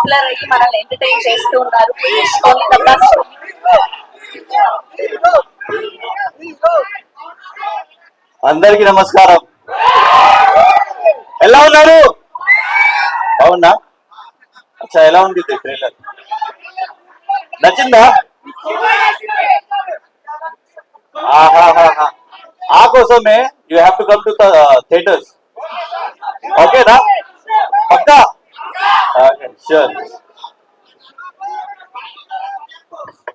Popular అయ్యి మనల్ని entertain చేస్తూ ఉన్నారు. అందరికి నమస్కారం. ఎలా ఉన్నారు? అవునా అచ్చా ఎలా ఉంది ట్రైలర్ నచ్చిందా? ఆ కోసమే you have to come to theatres ఓకేనా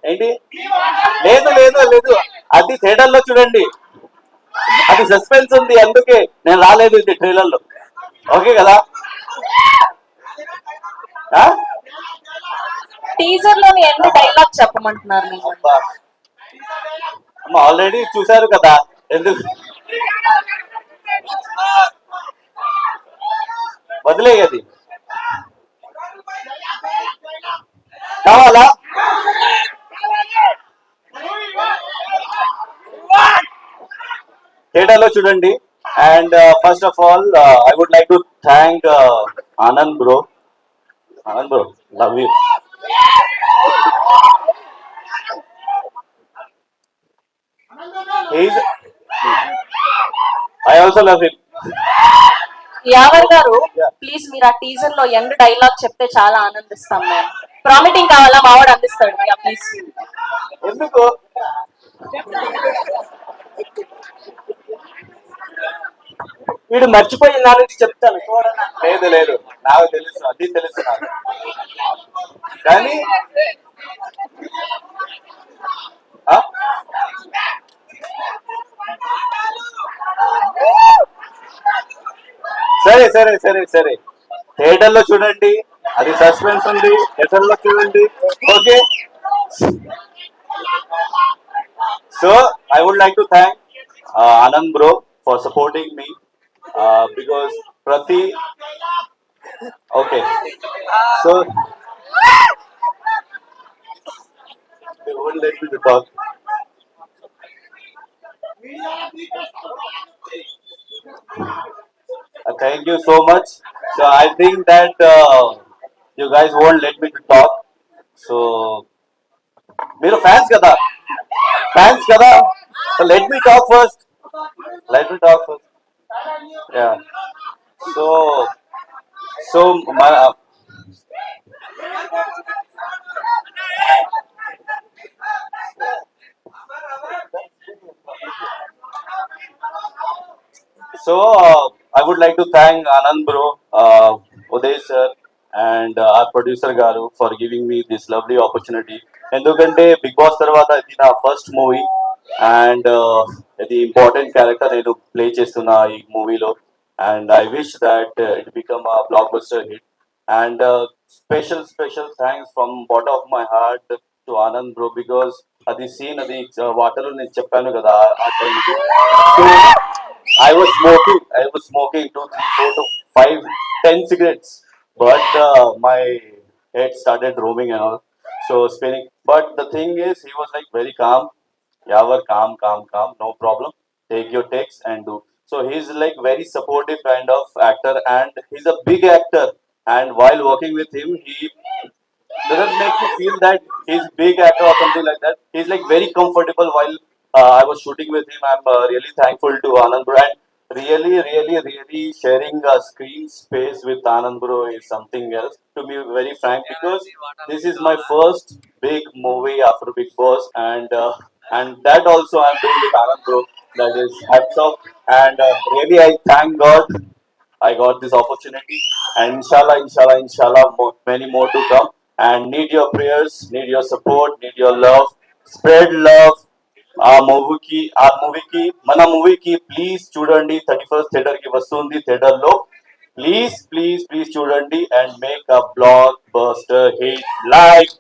ఏంటి? లేదు లేదు లేదు. అది థియేటర్లో చూడండి. అది సస్పెన్స్ ఉంది అందుకే నేను రాలేదు ఇది ట్రైలర్లో ఓకే కదా? టీజర్లోని ఎన్ని డైలాగ్ చెప్పమంటున్నారు మీరు? అమ్మ ఆల్రెడీ చూశారు కదా. ఎందుకు? వదిలే కావాలా? థియేటర్లో చూడండి. And first of all I would like to thank Anand bro Anand bro love you I also love him. Yawar గారు. ప్లీజ్ మీరు ఆ టీజర్లో ఎండ్ డైలాగ్ చెప్తే చాలా ఆనందిస్తాం మేము ప్రామిటింగ్ కావాలా? మావాడు అందిస్తాడు. ప్లీజ్ ఎందుకు? వీడు మర్చిపోయి నా నుంచి చెప్తాను. లేదు లేదు. నాకు తెలుసు. అది తెలుసు నాకు. కానీ? సరే సరే సరే సరే. థియేటర్లో చూడండి. అది సస్పెన్స్ ఉంది థియేటర్లో చూడండి okay so I would like to thank Anand bro for supporting me because ప్రతి okay so won't let me to talk. Uh, thank you so much. So I think that uh, you guys won't let me to talk. So మీరు fans కదా fans కదా let me talk first let me talk first yeah so so మన So uh, I would like to thank Anand bro, uh, Uday sir, and our producer గారు for giving me this lovely opportunity ఎందుకంటే Bigg Boss తర్వాత ఇది నా first movie and ఇది important character నేను play చేస్తున్నా ఈ మూవీలో and I wish that it become a blockbuster hit and special special thanks from bottom of my heart to Anand bro because అది సీన్ అది వాటర్ నేను చెప్పాను కదా I was smoking I was smoking two three four to five ten cigarettes but uh, my head started roaming and all. So spinning. But the thing is, he was like very calm. Yavar, calm, calm, calm. No problem. Take your takes and do. So he's like very supportive kind of actor, and he's a big actor. And while working with him, he doesn't make me feel that he's big actor or something like that. He's like very comfortable while uh, I was shooting with him. I'm uh, really thankful to Anand Bro and really, really, really sharing a screen space with Anand Bro is something else. To be very frank, because this is my first big movie after Big Boss, and uh, and that also I'm doing with Anand Bro. That is hats off, and uh, really I thank God I got this opportunity, and inshallah, inshallah, inshallah, more, many more to come. And need your prayers, need your support, need your love. Spread love. ఆ మూవీకి ఆ మూవీకి మన మూవీకి please చూడండి. Thirty first థియేటర్కి వస్తుంది థియేటర్లో ప్లీజ్ ప్లీజ్ ప్లీజ్ చూడండి and make a blockbuster hit like